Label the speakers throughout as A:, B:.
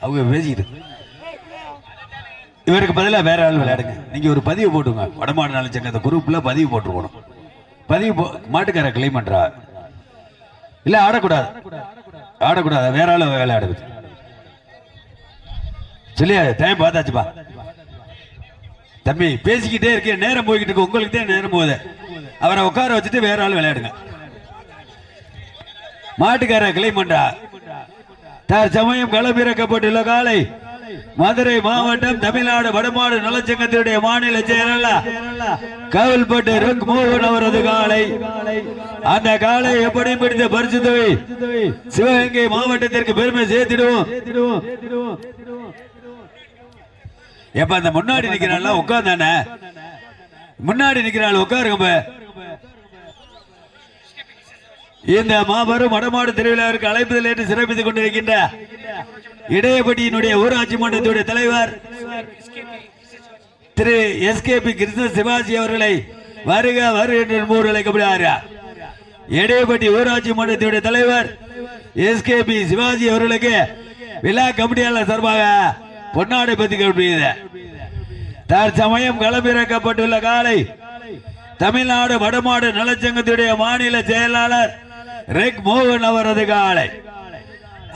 A: அவங்க பேசிக்கிட்டு இவருக்கு பதிலா வேற ஆள் விளையாடுங்க. நீங்க ஒரு பதிவு போட்டுங்க வடமாடு நாலு அந்த குரூப்ல பதிவு போட்டுருக்கணும். பதிவு போ மாட்டுக்கார கிளைம் பண்றா. இல்ல ஆடக்கூடாது. ஆடக்கூடாது. வேற ஆள் விளையாடுது. சொல்லியா? டைம் பார்த்தாச்சுப்பா. தம்பி பேசிக்கிட்டே இருக்கேன். நேரம் போய்கிட்டு இருக்கு. உங்களுக்கு தான் நேரம் போகுது. அவரை உட்கார வச்சுட்டு வேற ஆள் விளையாடுங்க. மாட்டுக்கார கிளைம் பண்றா. தற்சமயம் களமிறக்கப்பட்டுள்ள காலை மதுரை மாவட்டம் தமிழ்நாடு வடமாடு நலச்சங்கத்தினுடைய மாநில செயலாளர் காவல்பட்டு ரக் மோகன் அவரது காலை. அந்த காலை எப்படி பிடித்த பரிசு தொகை சிவகங்கை மாவட்டத்திற்கு பெருமை சேர்த்திடுவோம். எப்ப அந்த முன்னாடி நிக்கிறாள் உட்கார்ந்தானே? முன்னாடி நிக்கிறாள் உட்காருங்க இந்த மாபெரும் வடமாடு திருவிழாவிற்கு அழைப்புதல் என்று சிறப்பித்துக் கொண்டிருக்கின்ற இடையபட்டியினுடைய ஊராட்சி மன்றத்துடைய தலைவர் Thiru S K P Krishna Shivaji அவர்களை வருக வருக என்று மூர் அழைக்கப்படுகிறார். இடையபட்டி ஊராட்சி மன்றத்துடைய தலைவர் எஸ் கே பி சிவாஜி அவர்களுக்கு விழா கமிட்டியாளர் சார்பாக பொன்னாடை பத்தி கற்பிக்கிறது தற்சமயம் களமிறக்கப்பட்டுள்ள காலை தமிழ்நாடு வடமாடு நலச்சங்கத்துடைய மாநில செயலாளர் ரெக் மோகன் அவரது காலை.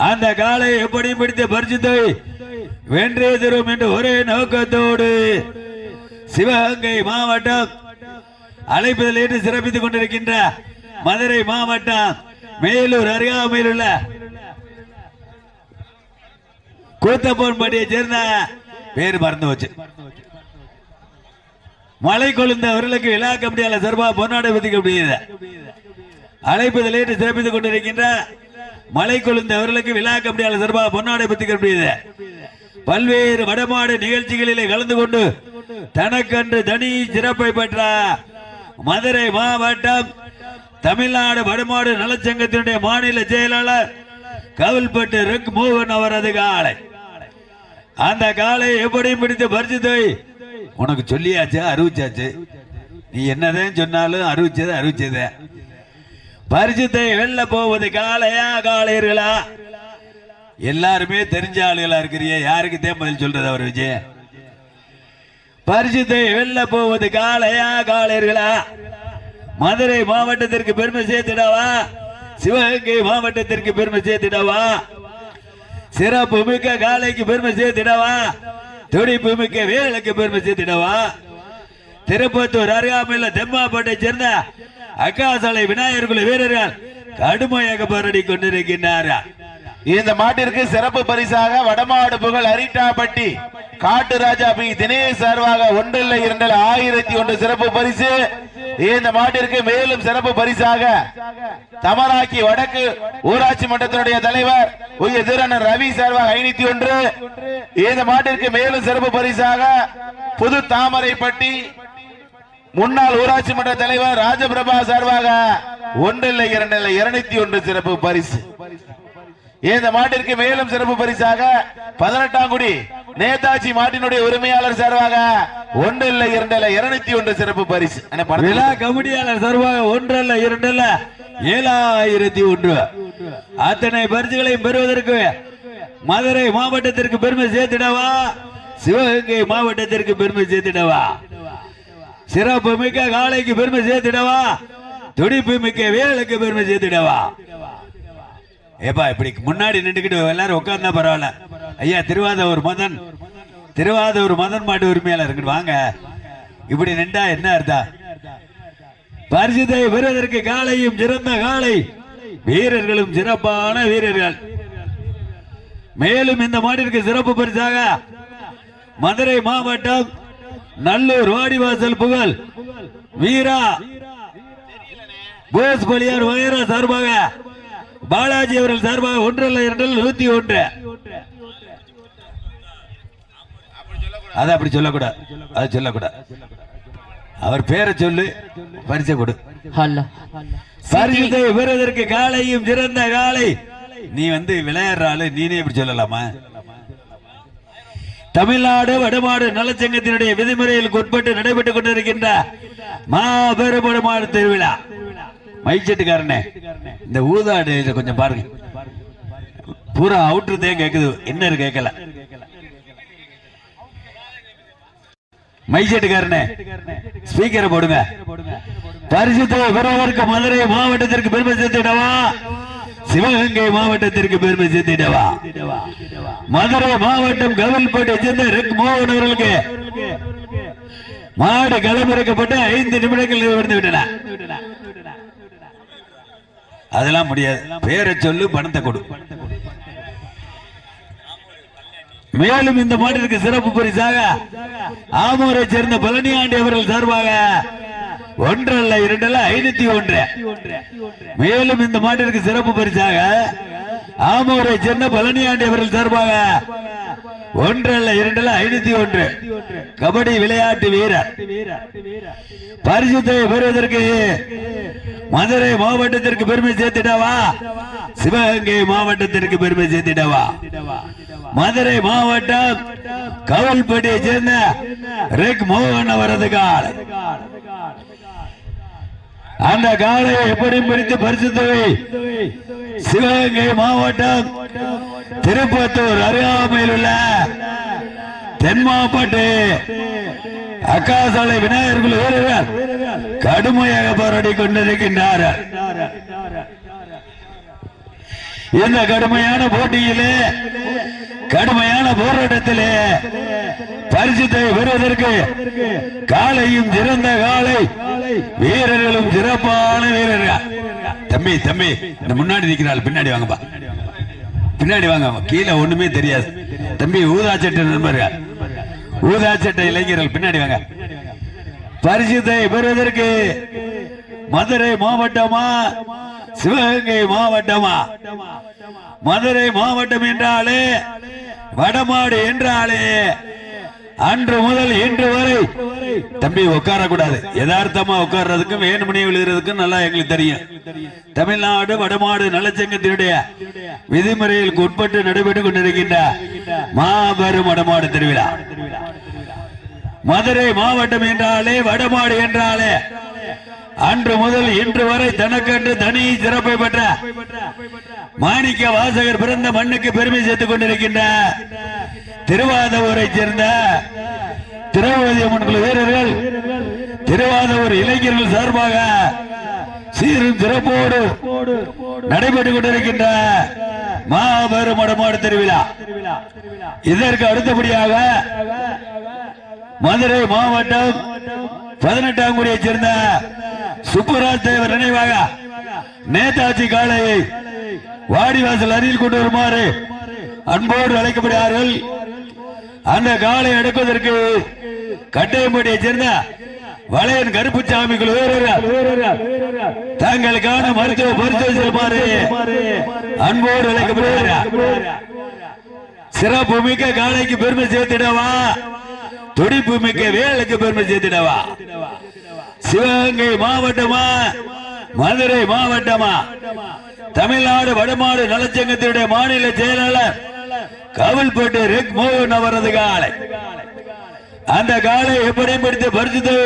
A: அந்த காலை எப்படி பிடித்த பரிசுத்தை வென்றே தரும் என்று ஒரே நோக்கத்தோடு சிவகங்கை மாவட்டம் அழைப்பதில் ஏற்று சிறப்பித்துக் கொண்டிருக்கின்ற மதுரை மாவட்டம் மேலூர் அருகாமையில் உள்ள கூத்தப்பன்பட்டியை சேர்ந்த பேர் மறந்து வச்சு மலை கொழுந்த அவர்களுக்கு விழா கமிட்டியாளர் சர்பா பொன்னாடை பத்தி முடியுது அழைப்பதில் ஏற்று சிறப்பித்துக் கொண்டிருக்கின்ற மலை கொழுந்த அவர்களுக்கு விழா கமிட்டியாளர் சர்பா பொன்னாடை பத்திக்க கம்பியது பல்வேறு வடமாடு நிகழ்ச்சிகளிலே கலந்து கொண்டு தனக்கன்று தனி சிறப்பை பெற்ற மதுரை மாவட்டம் தமிழ்நாடு வடமாடு நலச்சங்கத்தினுடைய மாநில செயலாளர் கவல்பட்டு ருக் மோகன் அவரது காலை. அந்த காலை எப்படி பிடித்து பரிசுத்தை உனக்கு சொல்லியாச்சு அறிவிச்சாச்சு நீ என்னதான் சொன்னாலும் அறிவிச்சது அறிவிச்சதே பரிசுத்தை வெல்ல போவது காலையா காளையர்களா? எல்லாருமே தெரிஞ்ச ஆளுகளா இருக்கிறீங்க. யாருக்கு தேன் பதில் சொல்றது அவர் விஜய்? பரிசுத்தை வெல்ல போவது காலையா காளையர்களா? மதுரை மாவட்டத்திற்கு பெருமை சேர்த்திடவா? சிவகங்கை மாவட்டத்திற்கு பெருமை சேர்த்திடவா? சிறப்பு மிக்க காலைக்கு பெருமை சேர்த்திடவா? துடிப்பு மிக்க வேலுக்கு பெருமை சேர்த்திடவா? திருப்பத்தூர் அருகாமையில் தெம்மாப்பட்டை சேர்ந்த அக்காசாலை விநாயகர் குல வீரர்கள் கடுமையாக போராடி கொண்டிருக்கின்றார்கள்.
B: இந்த மாட்டிற்கு சிறப்பு பரிசாக வடமாடு புகழ் அரிட்டாப்பட்டி காட்டு ராஜா பி. தினேஷ் சார்பாக ஒன்றில் இரண்டில் ஆயிரத்தி ஒன்று சிறப்பு பரிசு. இந்த மாட்டிற்கு மேலும் சிறப்பு பரிசாக தமராக்கி வடக்கு ஊராட்சி மன்றத்தினுடைய தலைவர் உய திறனர் ரவி சார்பாக ஐநூத்தி ஒன்று. இந்த மாட்டிற்கு மேலும் சிறப்பு பரிசாக புது தாமரைப்பட்டி முன்னாள் ஊராட்சி மன்ற தலைவர் ராஜபிரபா சார்பாக ஒன்றில் இரண்டில் இருநூத்தி ஒன்று சிறப்பு பரிசு. இந்த மாட்டிற்கு மேலும் சிறப்பு பரிசாக பதினெட்டாம் குடி நேதாஜி மாட்டினுடைய உரிமையாளர் சார்பாக ஒன்று இல்ல இரண்டு இல்ல இருநூத்தி ஒன்று சிறப்பு பரிசு.
A: விழா கமிட்டியாளர் சார்பாக ஒன்றல்ல இரண்டல்ல ஏழாயிரத்தி ஒன்று. அத்தனை பரிசுகளையும் பெறுவதற்கு மதுரை மாவட்டத்திற்கு பெருமை சேர்த்திடவா? சிவகங்கை மாவட்டத்திற்கு பெருமை சேர்த்திடவா? சிறப்பு மிக்க காளைக்கு பெருமை சேர்த்துடவா? துடிப்பு மிக்க வேலுக்கு பெருமை சேர்த்துடவா? ஏப்பா இப்படி முன்னாடி நின்றுக்கிட்டு எல்லாரும் உட்கார்ந்தா பரவாயில்ல. ஐயா திருவாதூர் மதன் திருவாதூர் மதன் மாட்டு உரிமையாளர் இருக்கு வாங்க. இப்படி நின்றா என்ன அர்த்தா பரிசுத்தை பெறுவதற்கு காலையும் சிறந்த காலை வீரர்களும் சிறப்பான வீரர்கள். மேலும் இந்த மாட்டிற்கு சிறப்பு பரிசாக மதுரை மாவட்டம் நல்லூர் வாடிவாசல் புகழ். வீரா. போஸ் பலியார் வகைரா சார்பாக பாலாஜி அவர்கள் சார்பாக ஒன்றல்ல இரண்டில் நூத்தி ஒன்று. அது அப்படி சொல்லக்கூடாது. அது சொல்லக்கூடாது. அவர் பேரை சொல்லு பரிசை கொடு. பரிசத்தை பெறுவதற்கு காலையும் சிறந்த காலை. நீ வந்து விளையாடுற ஆளு நீனே இப்படி சொல்லலாமா? தமிழ்நாடு வடமாடு நலச்சங்கத்தினுடைய விதிமுறைகளுக்கு உட்பட்டு நடைபெற்றுக் கொண்டிருக்கின்ற மாபெரும் வடமாடு திருவிழா. மைச்சட்டுக்காரனே இந்த ஊதாடு இதை கொஞ்சம் பாருங்க. பூரா அவுட்டுறதே கேக்குது இன்னர் கேட்கல மைசெட்டுக்காரனே ஸ்பீக்கரை போடுங்க. பரிசு பெறுவதற்கு மதுரை மாவட்டத்திற்கு பெருமை சேர்த்துடவா சிவகங்கை மாவட்டத்திற்கு பெருமை சேர்த்திடவா மதுரை மாவட்டம் கவில்பேட்டை சேர்ந்த ரெக் மோகன் அவர்களுக்கு மாடு களமிறக்கப்பட்டு ஐந்து நிமிடங்கள் வந்து விட்டன. அதெல்லாம் முடியாது. பேரை சொல்லு பணத்தை கொடு. மேலும் இந்த மாட்டிற்கு சிறப்பு பரிசாக ஆமூரை சேர்ந்த பழனியாண்டி அவர்கள் சார்பாக ஒன்றல்ல இரண்டல்ல ஐநூத்தி ஒன்று. மேலும் இந்த மாட்டிற்கு சிறப்பு பரிசாக ஆமூரை சேர்ந்த பழனியாண்டி அவர்கள் சார்பாக ஒன்றல்ல இரண்டல்ல ஐநூத்தி ஒன்று. கபடி விளையாட்டு வீரர். பரிசுத்தை பெறுவதற்கு மதுரை மாவட்டத்திற்கு பெருமை சேர்த்திடவா? சிவகங்கை மாவட்டத்திற்கு பெருமை சேர்த்திடவா? மதுரை மாவட்டம் கவல்பட்டியை சேர்ந்த ரெக் மோகன் அவரது காலை. அந்த காலையை எப்படி பிடித்து பரிசு சிவகங்கை மாவட்டம் திருப்பத்தூர் அருகாமையில் உள்ள தென்மாப்பட்டு அக்காசாலை விநாயகர்கள் வீரர்கள் கடுமையாக போராடி கொண்டிருக்கின்றார்கள். இந்த கடுமையான போட்டியிலே கடுமையான போராட்டத்திலே பரிசுத்தை பெறுவதற்கு காலையும் சிறந்த காலை வீரர்களும் சிறப்பான வீரர்கள். தம்பி தம்பி இந்த முன்னாடி நிக்கிறாள் பின்னாடி வாங்கப்பா பின்னாடி வாங்க கீழே ஒண்ணுமே தெரியாது. தம்பி ஊதா சட்டை நண்பர்கள் ஊதா சட்டை இளைஞர்கள் பின்னாடி வாங்க. பரிசுத்தை பெறுவதற்கு மதுரை மாவட்டமா சிவகங்கை மாவட்டமா? மதுரை மாவட்டம் என்றாலே வடமாடு என்றாலே அன்று முதல் இன்று வரை தம்பி உட்கார கூடாது யதார்த்தமா உட்கார்றதுக்கும் வேணுமணி விழுகிறதுக்கும் நல்லா எங்களுக்கு தெரியும். தமிழ்நாடு வடமாடு நலச்சங்கத்தினுடைய விதிமுறைகளுக்கு உட்பட்டு நடைபெற்றுக் கொண்டிருக்கின்ற மாபெரும் வடமாடு திருவிழா. மதுரை மாவட்டம் என்றாலே வடமாடு என்றாலே அன்று முதல் இன்று வரை தனக்கன்று தனி சிறப்பை பெற்ற மாணிக்க வாசகர் பிறந்த மண்ணுக்கு பெருமை சேர்த்துக் கொண்டிருக்கின்ற திருவாதூரை சேர்ந்த திரௌபதி அம்மன் குழு வீரர்கள் திருவாதவூர் இளைஞர்கள் சார்பாக சீரும் சிறப்போடு நடைபெற்றுக் கொண்டிருக்கின்ற மாபெரும் மடமாடு திருவிழா. இதற்கு அடுத்தபடியாக மதுரை மாவட்டம் பதினெட்டாம் குடியை சேர்ந்த சுப்புராஜ் தேவர் நினைவாக நேதாஜி காளையை வாடிவாசல் அருகில் கொண்டு வருமாறு அன்போடு அழைக்கப்படுகிறார்கள். அந்த காலை எடுப்பதற்கு கட்டையம்பட்டியை சேர்ந்த வளையன் கருப்புச்சாமி தங்களுக்கான மருத்துவ பரிசோதனை அன்போடு அழைக்கப்படுகிறார் சிறப்பு மிக்க காளைக்கு பெருமை சேர்த்திடவா? துடிப்பு மிக்க வேலுக்கு பெருமை சேர்த்திடவா? சிவகங்கை மாவட்டமா? மதுரை மாவட்டமா? தமிழ்நாடு வடமாடு நலச்சங்கத்தினுடைய மாநில செயலாளர் கவல்பட்டு ரெக் மோகன் அவரது காலை. அந்த காலை எப்படி பிடித்து பரிசுத்து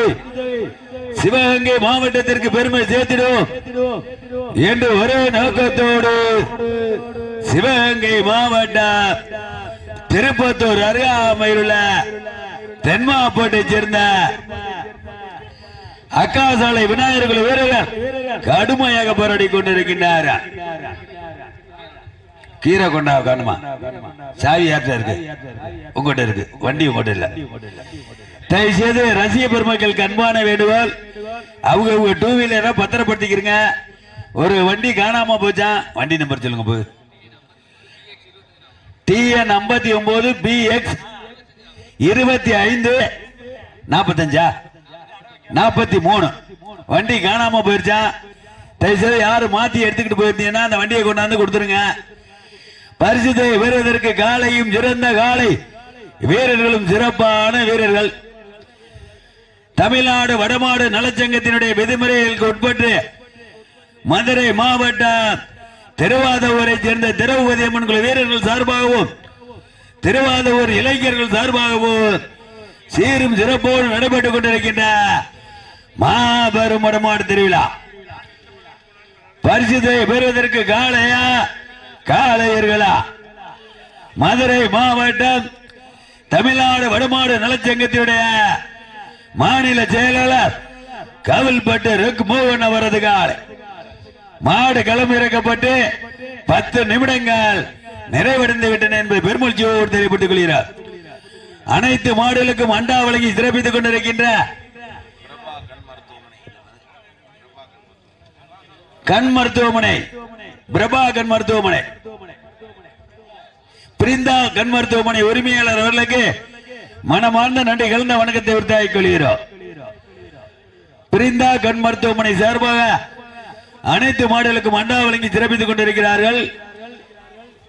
A: சிவகங்கை மாவட்டத்திற்கு பெருமை சேர்த்திடும் என்று ஒரே நோக்கத்தோடு சிவகங்கை மாவட்டம் திருப்பத்தூர் அருகாமையில் உள்ள தென்மாப்பட்டை சேர்ந்த அக்காசாலை விநாயகர்கள் வீரர்கள் கடுமையாக போராடி கொண்டிருக்கின்றார். கீரை கொண்டா காணுமா? சாவி யார்கிட்ட இருக்கு? உங்ககிட்ட இருக்கு. வண்டி உங்ககிட்ட இல்ல. தயவு செய்து ரசிக பெருமக்களுக்கு அன்பான வேண்டுகோள். அவங்க அவங்க டூ வீலரை பத்திரப்படுத்திக்கிறங்க. ஒரு வண்டி காணாம போச்சான் வண்டி நம்பர் சொல்லுங்க போய் டிஎன் ஐம்பத்தி ஒன்பது பி எக்ஸ் இருபத்தி ஐந்து நாற்பத்தஞ்சா நாற்பத்தி மூணு. வண்டி காணாம போயிருச்சா? தயவுசெய்து யாரும் மாத்தி எடுத்துக்கிட்டு போயிருந்தீங்கன்னா அந்த வண்டியை கொண்டாந்து கொடுத்துருங்க. பரிசுத்தை பெறுவதற்கு காலையும் சிறந்த காலை. வீரர்களும் சிறப்பான வீரர்கள். தமிழ்நாடு வடமாடு நலச்சங்கத்தினுடைய விதிமுறைகளுக்கு உட்பட்டு மதுரை மாவட்டம் திருவாதூரை சேர்ந்த திரௌபதி அம்மன் குழு வீரர்கள் சார்பாகவும் திருவாதூர் இளைஞர்கள் சார்பாகவும் சீரும் சிறப்போடு நடைபெற்றுக் கொண்டிருக்கின்ற மாபெரும் வடமாடு திருவிழா. பரிசுத்தை பெறுவதற்கு காளையா காளையர்களா? மதுரை மாவட்டம் தமிழ்நாடு வடமாடு நலச்சங்கத்தினுடைய மாநில செயலாளர் கவில்பட்டு ருக் மோகன் அவரது காலை மாடு களமிறக்கப்பட்டு பத்து நிமிடங்கள் நிறைவடைந்து விட்டன என்பது பெருமூழ்ச்சியோடு தெரிவித்துக் கொள்கிறார் அனைத்து மாடுகளுக்கும் அண்டா வழங்கி சிறப்பித்துக் கொண்டிருக்கின்ற கண் மருத்துவமனை பிரபா கண் மருத்துவமனை பிரிந்தா கண் மருத்துவமனை உரிமையாளர் அவர்களுக்கு மனமார்ந்த நன்றி கலந்த வணக்கத்தை உறுத்தாக்கிக் கொள்கிறோம். பிரிந்தா கண் மருத்துவமனை சார்பாக அனைத்து மாடுகளுக்கும் அண்டா வழங்கி சிறப்பித்துக் கொண்டிருக்கிறார்கள்.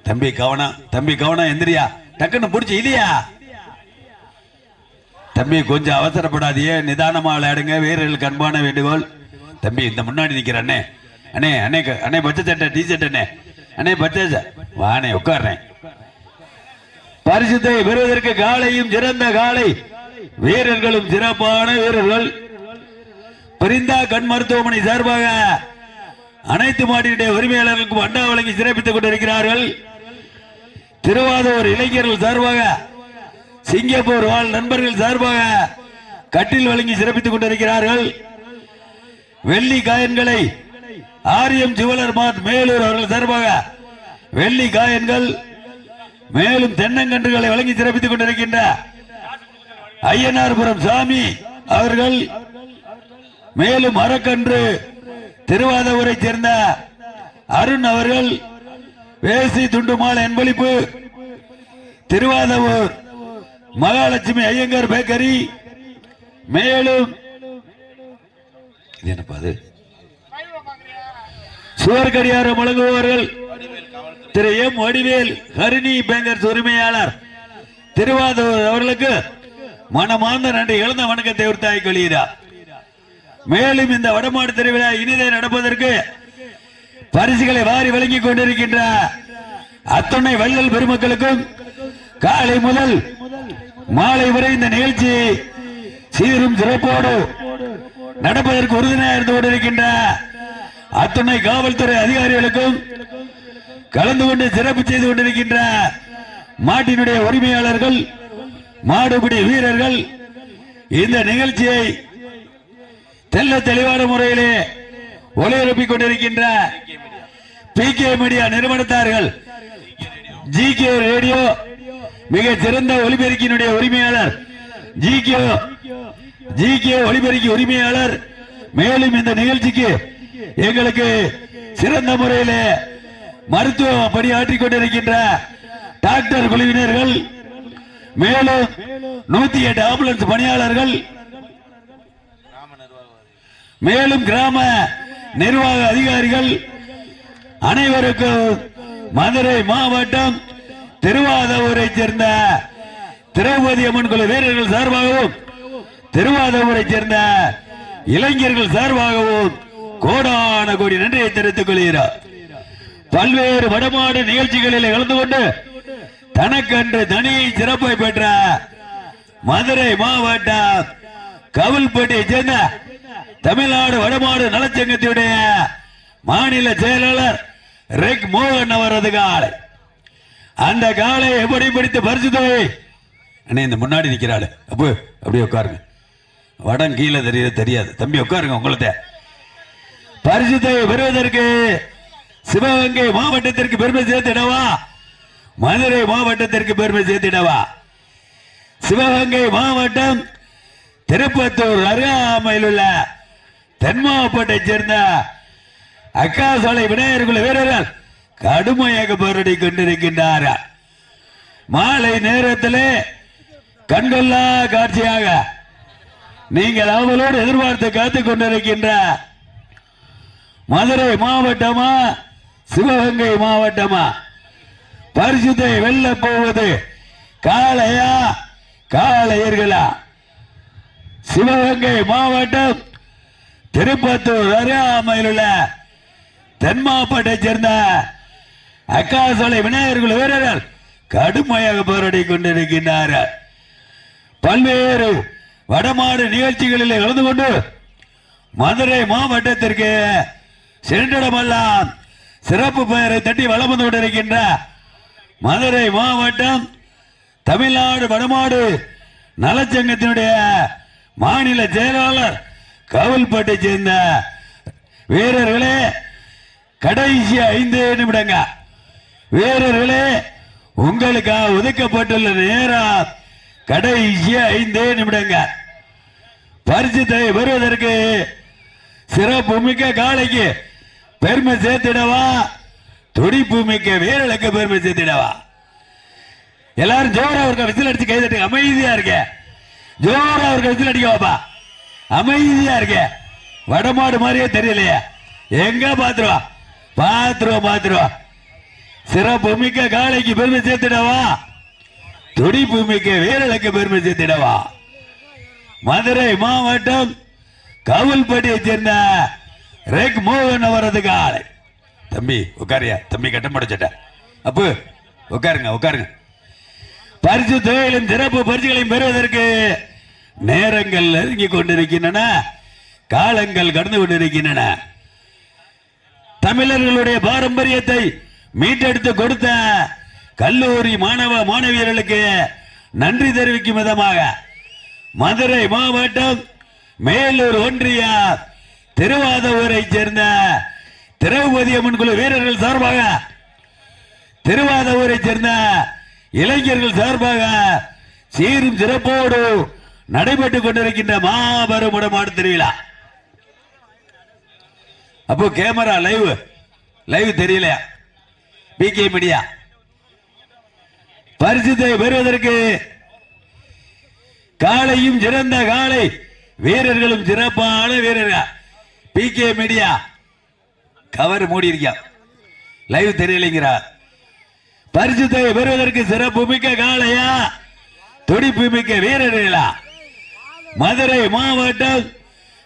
A: தம்பி கவனம் தம்பி கவனம் எந்திரியா. டக்குன்னு புடிச்சு இல்லையா தம்பி கொஞ்சம் அவசரப்படாதியே. நிதானமா விளையாடுங்க. வீரர்களுக்கு அன்பான வேண்டுகோள். தம்பி இந்த முன்னாடி நிக்கிற அண்ணே. அண்ணே அண்ணே அண்ணே பச்சை சட்டை டீ ஷர்ட் அண்ணே. அண்ணே பச்சை வானே வாண்ணே உட்கார்றேன். பரிசுத்தை பெறுவதற்கு காலையும் சிறந்த காலை. வீரர்களும் சிறப்பான வீரர்கள். பிரிந்தா கண் மருத்துவமனை சார்பாக அனைத்து மாட்டினுடைய உரிமையாளர்களுக்கும் அண்டா வழங்கி சிறப்பித்துக் கொண்டிருக்கிறார்கள். திருவாதூர் இளைஞர்கள் சார்பாக சிங்கப்பூர் வாழ் நண்பர்கள் சார்பாக கட்டில் வழங்கி சிறப்பித்துக் கொண்டிருக்கிறார்கள். வெள்ளி காயன்களை ஆரியம் ஜுவலர் மார்ட் மேலூர் அவர்கள் சார்பாக வெள்ளி காயன்கள் மேலும் தென்னங்கன்றுகளை வழங்கி சிறப்பித்துக் கொண்டிருக்கின்ற ஐயனார்புரம் சாமி அவர்கள் மேலும் மரக்கன்று திருவாதூரை சேர்ந்த அருண் அவர்கள் வேசி துண்டுமால் என்பளிப்பு திருவாதவூர் மகாலட்சுமி ஐயங்கார் பேக்கரி. மேலும் இது என்னப்பா அது? கடியாரம் திரு எம் வடிவேல் ஹரிணி பேங்கர்ஸ் உரிமையாளர். திருவாதூர் அவர்களுக்கு மனமார்ந்த நன்றி எழுந்த வணக்கத்தை உறுத்தாய் கொள்கிறார் மேலும் இந்த வடமாடு திருவிழா இனிதை நடப்பதற்கு பரிசுகளை வாரி வழங்கிக் கொண்டிருக்கின்ற அத்துணை வள்ளல் பெருமக்களுக்கும் காலை முதல் மாலை வரை இந்த நிகழ்ச்சி சீரும் சிறப்போடு நடப்பதற்கு உறுதுணையாக இருந்து கொண்டிருக்கின்ற அத்துணை காவல்துறை அதிகாரிகளுக்கும் கலந்து கொண்டு சிறப்பு செய்து கொண்டிருக்கின்ற மாட்டினுடைய உரிமையாளர்கள் மாடுபிடி வீரர்கள் இந்த நிகழ்ச்சியை தெல்ல தெளிவான முறையிலே ஒளிபரப்பிக் கொண்டிருக்கின்ற பி கே மீடியா நிறுவனத்தார்கள். ஜி கே ரேடியோ மிக சிறந்த ஒலிபெருக்கினுடைய உரிமையாளர். ஜி கே ஜி கே ஒலிபெருக்கி உரிமையாளர். மேலும் இந்த நிகழ்ச்சிக்கு எங்களுக்கு சிறந்த முறையில் மருத்துவ பணியாற்றிக் கொண்டிருக்கின்ற டாக்டர் குழுவினர்கள் மேலும் நூத்தி எட்டு ஆம்புலன்ஸ் பணியாளர்கள் மேலும் கிராம நிர்வாக அதிகாரிகள் அனைவருக்கும் மதுரை மாவட்டம் திருவாதூரை சேர்ந்த திரௌபதி அம்மன் குழு வீரர்கள் சார்பாகவும் திருவாதூரை சேர்ந்த இளைஞர்கள் சார்பாகவும் கோடான கோடி நன்றியை தெரிவித்துக் கொள்கிறார் பல்வேறு வடமாடு நிகழ்ச்சிகளில் கலந்து கொண்டு தனக்கென்று தனி சிறப்பை பெற்ற மதுரை மாவட்டம் கவுல்பட்டியை சேர்ந்த தமிழ்நாடு வடமாடு நலச்சங்கத்தினுடைய மாநில செயலாளர் ரெக் மோகன் அவரது காலை. அந்த காலை எப்படி பிடித்து பரிசுத்தவை அண்ணே இந்த முன்னாடி நிற்கிறாள். அப்போ அப்படியே உட்காருங்க. வடம் கீழே தெரியறது தெரியாது. தம்பி உட்காருங்க உங்களத பரிசுத்தவை பெறுவதற்கு சிவகங்கை மாவட்டத்திற்கு பெருமை சேர்த்திடவா? மதுரை மாவட்டத்திற்கு பெருமை சேர்த்திடவா? சிவகங்கை மாவட்டம் திருப்பத்தூர் அருகாமையில் உள்ள தென்மாவட்டத்தை சேர்ந்த அக்காசாலை விநாயகர் குல வீரர்கள் கடுமையாக போராடி கொண்டிருக்கின்றார்கள் மாலை நேரத்திலே கண்கொள்ளா காட்சியாக நீங்கள் அவளோடு எதிர்பார்த்து காத்துக் கொண்டிருக்கின்ற மதுரை மாவட்டமா சிவகங்கை மாவட்டமா? பரிசுத்தை வெல்ல போவது காளையா காளையர்களா? சிவகங்கை மாவட்டம் திருப்பத்தூர் அருகாமையில் உள்ள தென்மாவட்டத்தை சேர்ந்த அக்காசோலை விநாயகர்கள் வீரர்கள் கடுமையாக போராடி கொண்டிருக்கின்றார். பல்வேறு வடமாடு நிகழ்ச்சிகளில் கலந்து கொண்டு மதுரை மாவட்டத்திற்கு சென்றிடமெல்லாம் சிறப்பு பெயரை தட்டி வளம் வந்து கொண்டிருக்கின்ற மதுரை மாவட்டம் தமிழ்நாடு வடமாடு நலச்சங்கத்தினுடைய மாநில செயலாளர் கவுல்பட்டை சேர்ந்த வீரர்களே கடைசி ஐந்தே நிமிடங்க. வீரர்களே உங்களுக்காக ஒதுக்கப்பட்டுள்ள நேரம் கடைசி ஐந்தே நிமிடங்க. பரிசுத்தை பெறுவதற்கு சிறப்பு மிக்க காளைக்கு பெருமை சேர்த்திடவா? துடிப்பு மிக்க வீரர்களுக்கு பெருமை சேர்த்திடவா? எல்லாரும் ஜோரா ஒரு விசில் அடிச்சு கை தட்டுங்க. அமைதியா இருக்க ஜோரா ஒரு விசில் அடிக்க வாப்பா அமைதியா இருக்க வடமாடு மாதிரியே தெரியலையே. எங்க பாத்துருவா? பாத்துருவா பாத்துருவா சிறப்பு மிக்க காளைக்கு பெருமை சேர்த்திடவா? துடிப்பு மிக்க வீரலுக்கு பெருமை சேர்த்திடவா? மதுரை மாவட்டம் கவுல்பட்டியை சேர்ந்த ரேக் மோகன் அவரதுக்கு ஆளை தம்பி உட்காரியா தம்பி கட்டம் படைச்சிட்ட. அப்பு உட்காருங்க உட்காருங்க. பரிசு தொகையிலும் சிறப்பு பரிசுகளையும் பெறுவதற்கு நேரங்கள் நெருங்கி கொண்டிருக்கின்றன. காலங்கள் கடந்து கொண்டிருக்கின்றன. தமிழர்களுடைய பாரம்பரியத்தை மீட்டெடுத்து கொடுத்த கல்லூரி மாணவ மாணவியர்களுக்கு நன்றி தெரிவிக்கும் விதமாக மதுரை மாவட்டம் மேலூர் ஒன்றிய ஊரைச் சேர்ந்த திரௌபதி அம்மன் குழு வீரர்கள் சார்பாக திருவாதூரை சேர்ந்த இளைஞர்கள் சார்பாக சீரும் சிறப்போடு நடைபெற்றுக் கொண்டிருக்கின்ற மாபெரும் உடமாடு திருவிழா. அப்போ கேமரா லைவ். லைவ் தெரியலையா? பிகே மீடியா பரிசுத்தை பெறுவதற்கு காளையும் சிறந்த காளை வீரர்களும் சிறப்பான வீரர்கள் பிகே மீடியா கவர் மூடி இருக்கியா லைவ் தெரியலைங்கிறார். பரிசுத்தை பெறுவதற்கு சிறப்பு மிக்க காளையா? துடிப்பு மிக்க வீரர்களா? மதுரை மாவட்டம்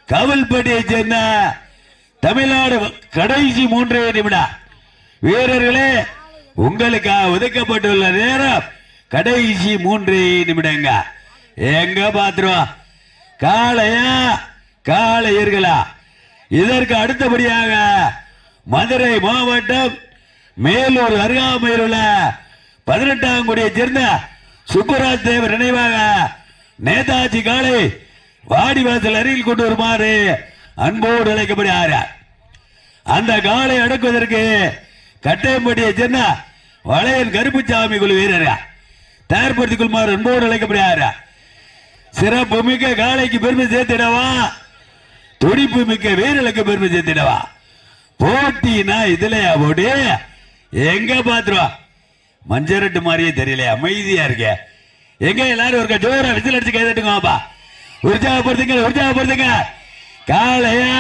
A: கவல்பட்டியை சேர்ந்த தமிழ்நாடு கடைசி மூன்றே நிமிடம். வீரர்களே உங்களுக்காக ஒதுக்கப்பட்டுள்ள நேரம் கடைசி மூன்றே நிமிடங்க. எங்க பாத்துருவோம் காளையா? காளையர்களா? இதற்கு அடுத்தபடியாக மதுரை மாவட்டம் மேலூர் அருகாமையில் உள்ள பதினெட்டாம் குடியை சேர்ந்த சுப்புராஜ் தேவர் நினைவாக நேதாஜி காளை வாடிவாசல் அருகில் கொண்டு வருமாறு அன்போடு அழைக்கப்படுகிறார் அந்த காலை அடக்குவதற்கு கட்டையம்பட்டியை சேர்ந்த வளையன் கருப்புச்சாமி குழு வீரர் தயார்படுத்திக் கொள்ளுமாறு அன்போடு அழைக்கப்படுகிறார் சிறப்பு மிக்க காளைக்கு பெருமை சேர்த்திடவா? துடிப்பு மிக்க வீரலுக்கு பெருமை சேர்த்திடவா? போட்டினா இதுலயா போட்டு எங்க பாத்துருவா மஞ்சரட்டு மாதிரியே தெரியல அமைதியா இருக்க. எங்க எல்லாரும் ஒரு ஜோரா விசில் அடிச்சு கைதட்டுங்க வாப்பா. உற்சாகப்படுத்துங்க உற்சாகப்படுத்துங்க. காளையா?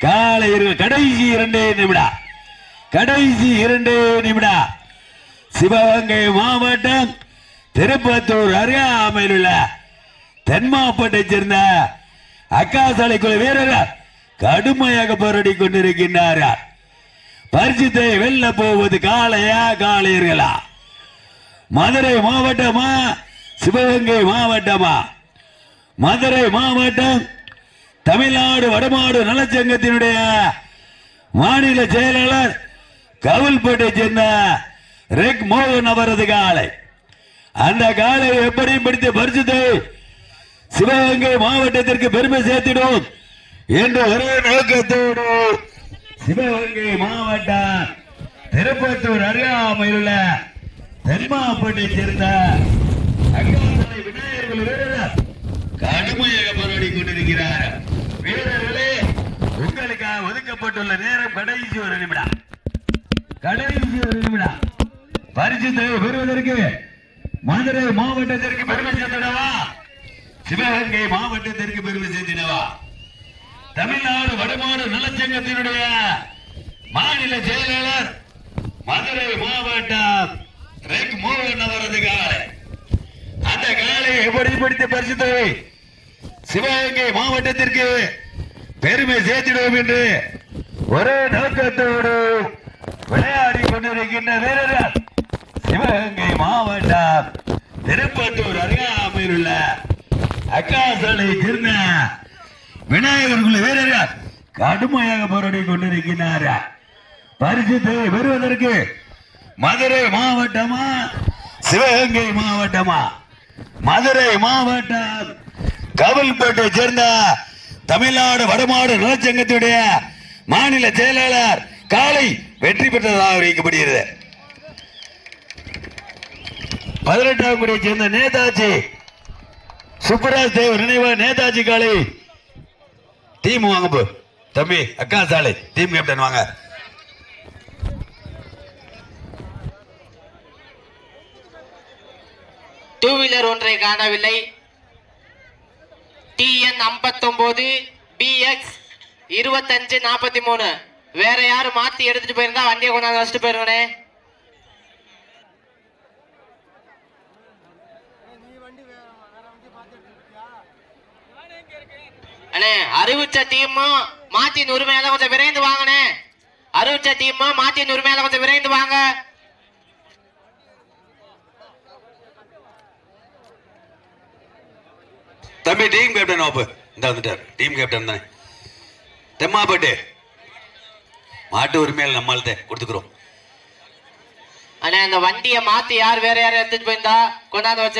A: காலை கடைசி இரண்டே நிமிடம் கடைசி இரண்டே நிமிடம் சிவகங்கை மாவட்டம் திருப்பத்தூர் அருகாமையில் உள்ள தென்மாவட்டத்தை சேர்ந்த அக்காசாலை குழு வீரர்கள் கடுமையாக போராடி கொண்டிருக்கின்றார்கள். பரிசுத்தை வெல்ல போவது காலையா காளையர்களா? மதுரை மாவட்டமா சிவகங்கை மாவட்டமா? மதுரை மாவட்டம் தமிழ்நாடு வடமாடு நலச்சங்கத்தினுடைய மாநில செயலாளர் கவல்பேட்டை சேர்ந்த ரெக் மோகன் அவரது காலை. அந்த காலை எப்படி பிடித்து பரிசுத்தை சிவகங்கை மாவட்டத்திற்கு பெருமை சேர்த்திடும் என்ற ஒரே நோக்கத்தோடு சிவகங்கை மாவட்டம் திருப்பத்தூர் அருகாமையில் உள்ள தென்மாப்பட்டை சேர்ந்த அங்காளை விநாயகர்கள் கடுமையாக போராடி கொண்டிருக்கிறார். வீரர்களே உங்களுக்காக ஒதுக்கப்பட்டுள்ள நேரம் கடைசி ஒரு நிமிடம். கடைசி ஒரு நிமிடம். பரிசுத்தை பெறுவதற்கு மதுரை மாவட்டத்திற்கு பெருமை சேர்த்திடவா? சிவகங்கை மாவட்டத்திற்கு பெருமை சேர்த்திடவா? தமிழ்நாடு வடமாடு நலச்சங்கத்தினுடைய மாநில செயலாளர் மதுரை மாவட்டம் ரெக் மோகன் அவரது காலை அந்த காலை எப்படி பிடித்து தேவை சிவகங்கை மாவட்டத்திற்கு பெருமை சேர்த்திடுவோம் என்று ஒரே நோக்கத்தோடு விளையாடி கொண்டிருக்கின்ற வீரர்கள் சிவகங்கை மாவட்டம் திருப்பத்தூர் அருகாமையில் உள்ள அக்காசலை சேர்ந்த விநாயகர் குல வீரர்கள் கடுமையாக போராடி கொண்டிருக்கிறார் பரிசுத்தை பெறுவதற்கு மதுரை மாவட்டமா சிவகங்கை மாவட்டமா? மதுரை மாவட்டம் கவல்பேட்டை சேர்ந்த தமிழ்நாடு வடமாடு நலச்சங்கத்துடைய மாநில செயலாளர் காலை வெற்றி பெற்றதாக அறிவிக்கப்படுகிறது. பதினெட்டாம் குடியை சேர்ந்த நேதாஜி சுப்பராஜ் தேவ் நினைவு நேதாஜி காலை டீம் வாங்க போ தம்பி அக்கா சாலை டீம் கேப்டன் வாங்க.
C: டூ வீலர் ஒன்றை காணவில்லை. டிஎன் ஐம்பத்தொம்போது பிஎக்ஸ் இருபத்தஞ்சு நாற்பத்தி மூணு வேற யாரும் மாத்தி எடுத்துட்டு போயிருந்தா வண்டியை கொண்டாந்து வச்சுட்டு போயிருங்கண்ணே அண்ணே அறிவிச்ச டீமும் மாத்தின் உரிமையால கொஞ்சம் விரைந்து வாங்கண்ணே. அறிவிச்ச டீமும் மாத்தின் உரிமையால கொஞ்சம் விரைந்து வாங்க.
A: தம்பி டீம் கேப்டன் வாப்பு இந்த வந்துட்டார். டீம் கேப்டன் தானே. தெம்மாப்பட்டு மாட்டு உரிமையால் நம்மள்ட்ட கொடுத்துக்கிறோம்.
C: ஆனா அந்த வண்டியை மாத்தி யார் வேற யாரும் எடுத்துட்டு போயிருந்தா கொண்டாந்து வச்சு